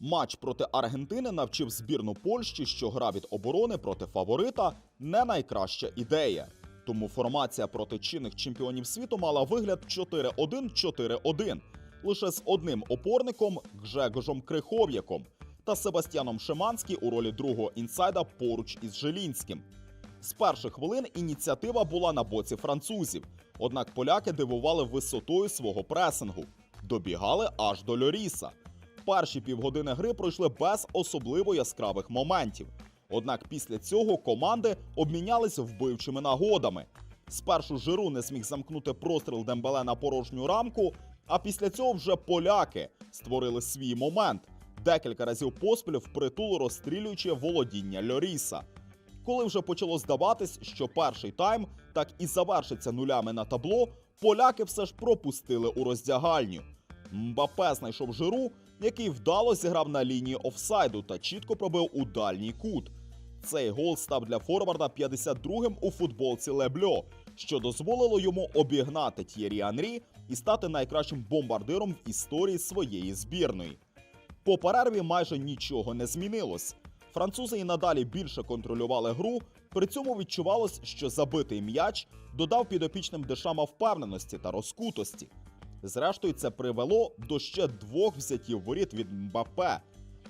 Матч проти Аргентини навчив збірну Польщі, що гра від оборони проти фаворита не найкраща ідея. Тому формація проти чинних чемпіонів світу мала вигляд 4-1-4-1, лише з одним опорником Гжегожем Крихов'яком та Себастьяном Шиманський у ролі другого інсайда поруч із Желінським. З перших хвилин ініціатива була на боці французів, однак поляки дивували висотою свого пресингу, добігали аж до Льоріса. Перші півгодини гри пройшли без особливо яскравих моментів. Однак після цього команди обмінялись вбивчими нагодами. Спершу Жиру не зміг замкнути простріл Дембеле на порожню рамку, а після цього вже поляки створили свій момент, декілька разів поспіль впритул розстрілюючи володіння Льоріса. Коли вже почало здаватись, що перший тайм так і завершиться нулями на табло, поляки все ж пропустили у роздягальню. Мбапе знайшов жиру, який вдало зіграв на лінії офсайду та чітко пробив у дальній кут. Цей гол став для форварда 52-м у футболці Лебльо, що дозволило йому обігнати Т'єрі Анрі і стати найкращим бомбардиром в історії своєї збірної. По перерві майже нічого не змінилось. Французи і надалі більше контролювали гру. При цьому відчувалось, що забитий м'яч додав підопічним дешама впевненості та розкутості. Зрештою, це привело до ще двох взятів воріт від Мбапе,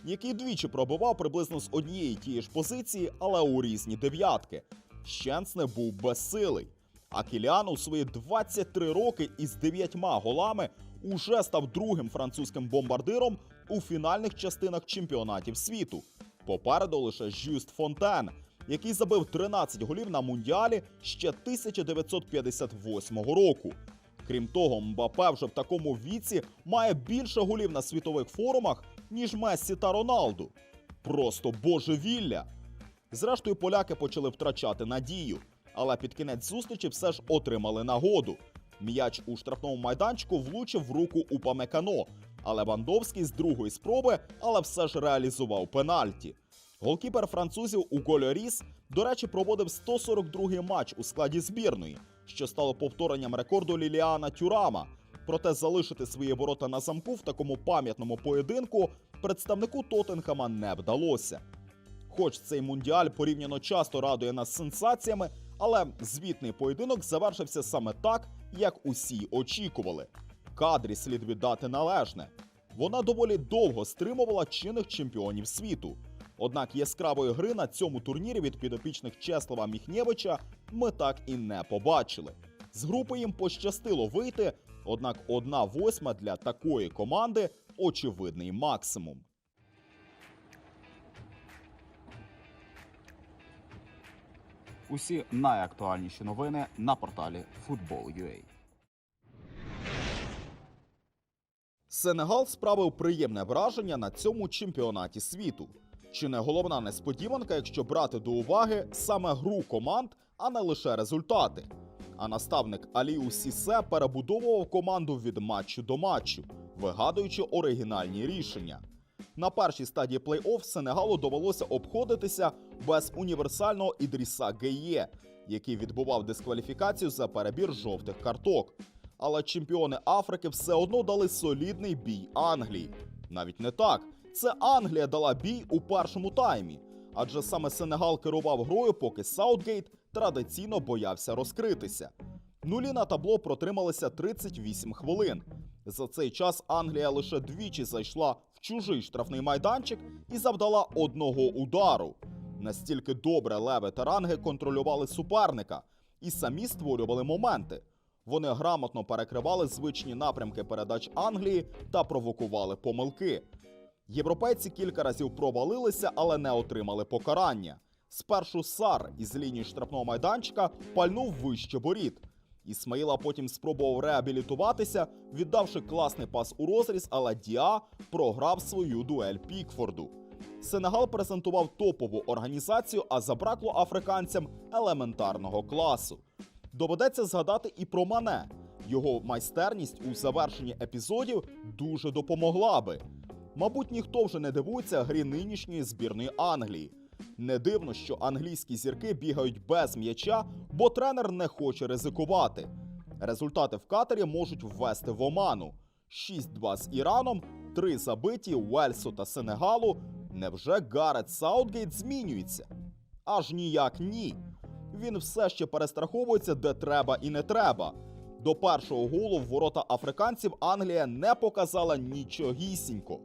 який двічі пробивав приблизно з однієї тієї ж позиції, але у різні дев'ятки. Щенц не був безсилий. А Кіліан у свої 23 роки із дев'ятьма голами уже став другим французьким бомбардиром у фінальних частинах чемпіонатів світу. Попереду лише Жюст Фонтен, який забив 13 голів на мундіалі ще 1958 року. Крім того, Мбапе вже в такому віці має більше голів на світових форумах, ніж Мессі та Роналду. Просто божевілля. Зрештою, поляки почали втрачати надію, але під кінець зустрічі все ж отримали нагоду. М'яч у штрафному майданчику влучив в руку у Памекано, але Вандовський з другої спроби, але все ж реалізував пенальті. Голкіпер французів Уго Льоріс, до речі, проводив 142-й матч у складі збірної, що стало повторенням рекорду Ліліана Тюрама. Проте залишити свої ворота на замку в такому пам'ятному поєдинку представнику Тоттенхема не вдалося. Хоч цей мундіаль порівняно часто радує нас сенсаціями, але звітний поєдинок завершився саме так, як усі очікували. Кадрі слід віддати належне. Вона доволі довго стримувала чинних чемпіонів світу. Однак яскравої гри на цьому турнірі від підопічних Чеслава Міхнєвича ми так і не побачили. З групи їм пощастило вийти, однак одна восьма для такої команди очевидний максимум. Усі найактуальніші новини на порталі Football.ua. Сенегал справив приємне враження на цьому чемпіонаті світу. Чи не головна несподіванка, якщо брати до уваги саме гру команд, а не лише результати. А наставник Аліу Сісе перебудовував команду від матчу до матчу, вигадуючи оригінальні рішення. На першій стадії плей-офф Сенегалу довелося обходитися без універсального Ідріса Гeye, який відбував дискваліфікацію за перебір жовтих карток. Але чемпіони Африки все одно дали солідний бій Англії. Навіть не так. Це Англія дала бій у першому таймі. Адже саме Сенегал керував грою, поки Саутгейт традиційно боявся розкритися. Нулі на табло протрималися 38 хвилин. За цей час Англія лише двічі зайшла в чужий штрафний майданчик і завдала одного удару. Настільки добре леви та ранги контролювали суперника і самі створювали моменти. Вони грамотно перекривали звичні напрямки передач Англії та провокували помилки. Європейці кілька разів провалилися, але не отримали покарання. Спершу Сар із лінії штрафного майданчика пальнув вище воріт. Ісмаїла потім спробував реабілітуватися, віддавши класний пас у розріз, але Діа програв свою дуель Пікфорду. Сенегал презентував топову організацію, а забракло африканцям елементарного класу. Доведеться згадати і про Мане. Його майстерність у завершенні епізодів дуже допомогла би. Мабуть, ніхто вже не дивується грі нинішньої збірної Англії. Не дивно, що англійські зірки бігають без м'яча, бо тренер не хоче ризикувати. Результати в Катарі можуть ввести в оману: 6-2 з Іраном, три забиті Уельсу та Сенегалу, невже Гарет Саутгейт змінюється? Аж ніяк ні. Він все ще перестраховується, де треба і не треба. До першого голу в ворота африканців Англія не показала нічогісінько.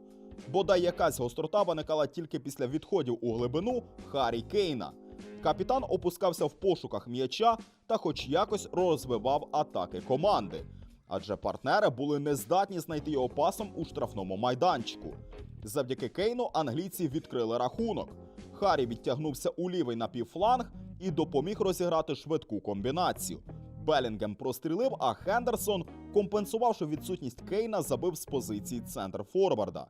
Бодай якась гострота виникала тільки після відходів у глибину Харі Кейна. Капітан опускався в пошуках м'яча та хоч якось розвивав атаки команди. Адже партнери були нездатні знайти його пасом у штрафному майданчику. Завдяки Кейну англійці відкрили рахунок. Харі відтягнувся у лівий напівфланг і допоміг розіграти швидку комбінацію. Белінгем прострілив, а Хендерсон, компенсувавши відсутність Кейна, забив з позиції центр форварда.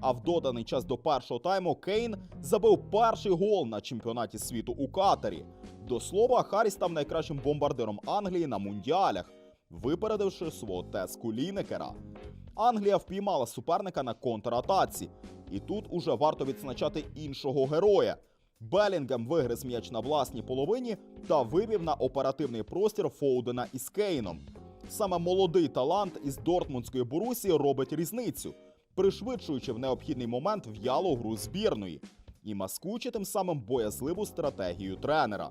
А в доданий час до першого тайму Кейн забив перший гол на чемпіонаті світу у Катарі. До слова, Харрі став найкращим бомбардиром Англії на мундіалях, випередивши свого теску Лінекера. Англія впіймала суперника на контратаці, і тут уже варто відзначати іншого героя. Белінгем вигриз м'яч на власній половині та вивів на оперативний простір Фоудена із Кейном. Саме молодий талант із Дортмундської Борусі робить різницю, пришвидшуючи в необхідний момент в'ялу гру збірної і маскуючи тим самим боязливу стратегію тренера.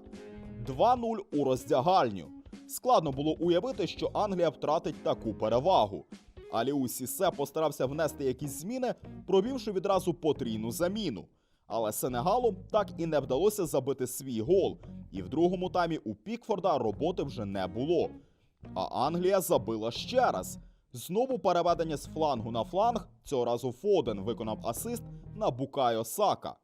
2-0 у роздягальню. Складно було уявити, що Англія втратить таку перевагу. Аліу Сісе постарався внести якісь зміни, провівши відразу потрійну заміну. Але Сенегалу так і не вдалося забити свій гол, і в другому таймі у Пікфорда роботи вже не було. А Англія забила ще раз. Знову переведення з флангу на фланг. Цього разу Фоден виконав асист на Букайо Сака.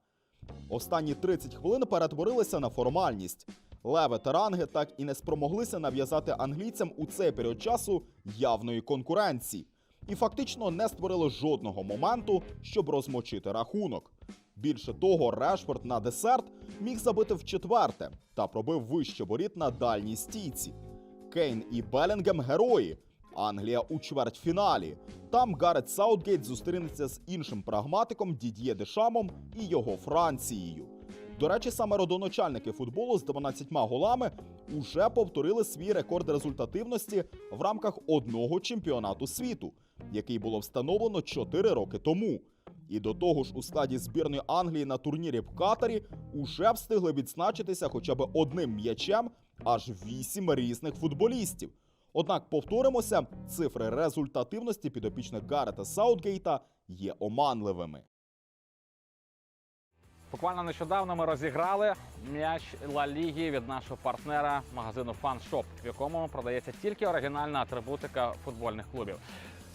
Останні 30 хвилин перетворилися на формальність. Леви та ранги так і не спромоглися нав'язати англійцям у цей період часу явної конкуренції, і фактично не створили жодного моменту, щоб розмочити рахунок. Більше того, Решфорд на десерт міг забити в четверте та пробив вище воріт на дальній стійці. Кейн і Белінгем герої. Англія у чвертьфіналі. Там Гарет Саутгейт зустрінеться з іншим прагматиком Дід'є Дешамом і його Францією. До речі, саме родоначальники футболу з 12 голами уже повторили свій рекорд результативності в рамках одного чемпіонату світу, який було встановлено 4 роки тому. І до того ж, у складі збірної Англії на турнірі в Катарі уже встигли відзначитися хоча б одним м'ячем аж вісім різних футболістів. Однак повторимося, цифри результативності підопічних Гарета Саутгейта є оманливими. Буквально нещодавно ми розіграли м'яч Ла Ліги від нашого партнера магазину Фаншоп, в якому продається тільки оригінальна атрибутика футбольних клубів.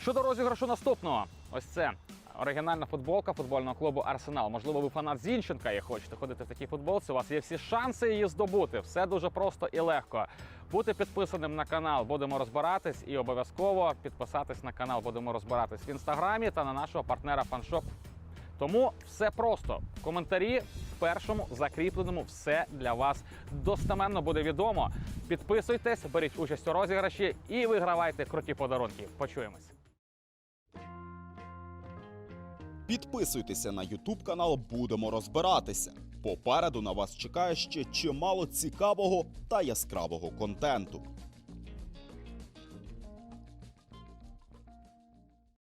Щодо розіграшу наступного, ось це оригінальна футболка футбольного клубу Арсенал. Можливо, ви фанат Зінченка і хочете ходити в такій футболці. У вас є всі шанси її здобути. Все дуже просто і легко. Бути підписаним на канал, будемо розбиратись, і обов'язково підписатись на канал. Будемо розбиратись в інстаграмі та на нашого партнера Фаншоп тому все просто. Коментарі в першому закріпленому все для вас достеменно буде відомо. Підписуйтесь, беріть участь у розіграші і вигравайте круті подарунки. Почуємось. Підписуйтеся на YouTube канал, будемо розбиратися. Попереду на вас чекає ще чимало цікавого та яскравого контенту.